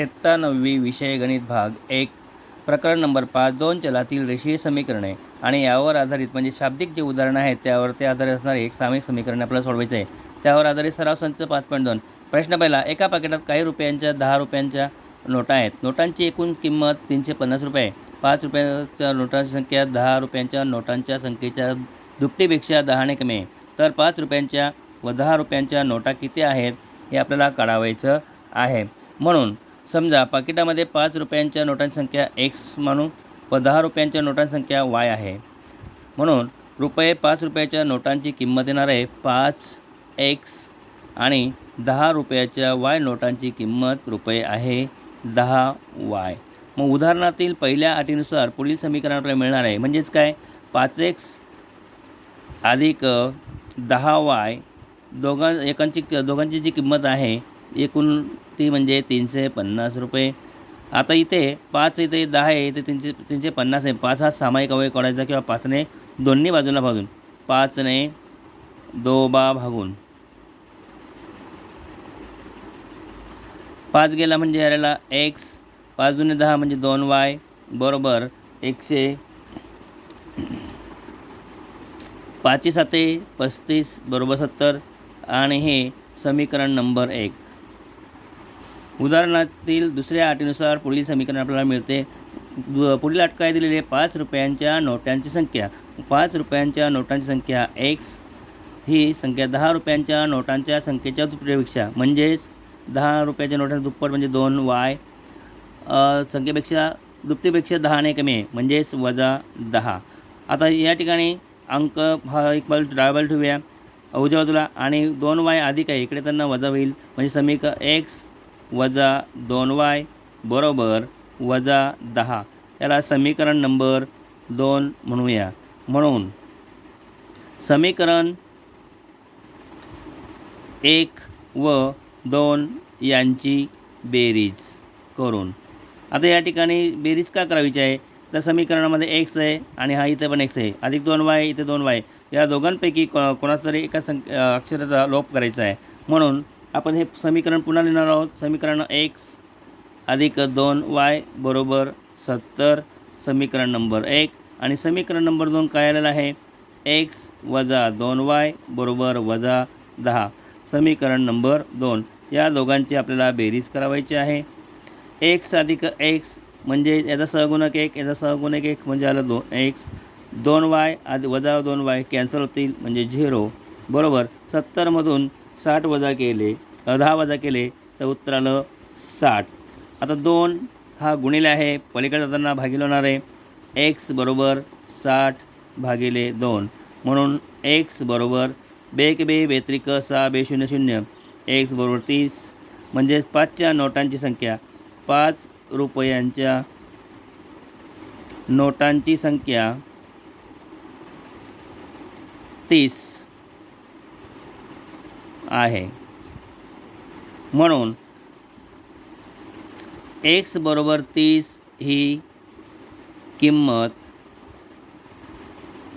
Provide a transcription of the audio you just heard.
इयत्ता नववी विषय गणित भाग एक प्रकरण नंबर पाच दोन चलातील रेषीय समीकरणे. आणि यावर आधारित म्हणजे शाब्दिक जे उदाहरणं आहेत त्यावर ते आधारित असणारे एक सामायिक समीकरण आपल्याला सोडवायचं आहे त्यावर आधारित सराव संच पाच पॉईंट दोन. प्रश्न पहिला एका पाकिटात काही रुपयांच्या दहा रुपयांच्या नोटा आहेत. नोटांची एकूण किंमत तीनशे पन्नास रुपये. पाच रुपयाच्या नोटांची संख्या दहा रुपयांच्या नोटांच्या संख्येच्या दुपटीपेक्षा दहाने कमी आहे. तर पाच रुपयांच्या व दहा रुपयांच्या नोटा किती आहेत हे आपल्याला काढावायचं आहे. म्हणून समजा पाकिटामध्ये पाच रुपयांच्या नोटांची संख्या एक्स म्हणून व दहा रुपयांच्या नोटांची संख्या वाय आहे. म्हणून रुपये पाच रुपयाच्या नोटांची किंमत येणार आहे पाच एक्स आणि दहा रुपयाच्या वाय नोटांची किंमत रुपये आहे दहा वाय मग उदाहरणातील पहिल्या अटीनुसार पुढील समीकरण आपल्याला मिळणार आहे. म्हणजेच काय? पाच एक्स अधिक दहा वाय दोघां एकांची दोघांची जी किंमत आहे एकूण ती म्हणजे तीनशे पन्नास रुपये. आता इथे पाच इथे दहा आहे इथे तीनशे तीनशे पन्नास आहे. पाच हा सामायिक अवयव काढायचा किंवा पाचने दोन्ही बाजूला भागून. पाचने दोबा भागून. पाच गेला म्हणजे याला एक्स पाच दुने दहा म्हणजे दोन वाय बरोबर एकशे. पाचशे साते पस्तीस बरोबर सत्तर. आणि हे समीकरण नंबर एक. उदाहरणातील दुसऱ्या अटीनुसार पुढील समीकरण आपल्याला मिळते. दु- पुढील अट काय दिलेली आहे पाच रुपयांच्या नोटांची संख्या. पाच रुपयांच्या नोटांची संख्या एक्स ही संख्या दहा रुपयांच्या नोटांच्या संख्येच्या दुप्पटीपेक्षा म्हणजेच दहा रुपयाच्या नोटांचा दुप्पट म्हणजे दोन वाय संख्येपेक्षा दुप्पटीपेक्षा दहाने कमी आहे म्हणजेच वजा दहा. आता या ठिकाणी अंक हा एक बाजू डाव्या बाजूला ठेवूया. उजव्या बाजूला आणि दोन वाय अधिक आहे इकडे त्यांना वजा होईल. म्हणजे समीक एक्स वजा दोन वाय बरोबर वजा दहा. याला समीकरण नंबर दोन म्हणूया. म्हणून समीकरण एक व दोन यांची बेरीज करून. आता या ठिकाणी बेरीज का करावीची आहे? तर समीकरणामध्ये एक्स आहे आणि हा इथे पण एक्स आहे. अधिक दोन वाय इथे दोन वाय. या दोघांपैकी को कोणाचा तरी एका सं अक्षराचा लोप करायचा आहे. म्हणून आपण हे समीकरण पुन्हा लिहिणार आहोत. समीकरण एक्स अधिक दोन वाय बरोबर सत्तर समीकरण नंबर एक. आणि समीकरण नंबर दोन काय आलेलं आहे? एक्स वजा दोन वाय बरोबर वजा दहा. समीकरण नंबर दोन. या दोघांची आपल्याला बेरीज करावायची आहे. एक्स अधिक एक्स म्हणजे याचा सहगुणक एक याचा सहगुणक एक म्हणजे आलं दोन एक्स दोन वाय आधी वजा दोन वाय कॅन्सल होतील म्हणजे झिरो. बरोबर. सत्तरमधून साठ वजा केले. दहा वजा केले तर उत्तर आलं साठ. आता दोन हा गुणिले आहे पलीकडे जाताना भागिले होणार आहे. एक्स बरोबर साठ भागिले दोन. म्हणून एक्स बरोबर बेक बे बेत्रिक सहा बे शून्य शून्य. एक्स बरोबर तीस. म्हणजेच पाचच्या नोटांची संख्या. पाच रुपयांच्या नोटांची संख्या तीस आहे. म्हणून एक्स बरोबर तीस ही किंमत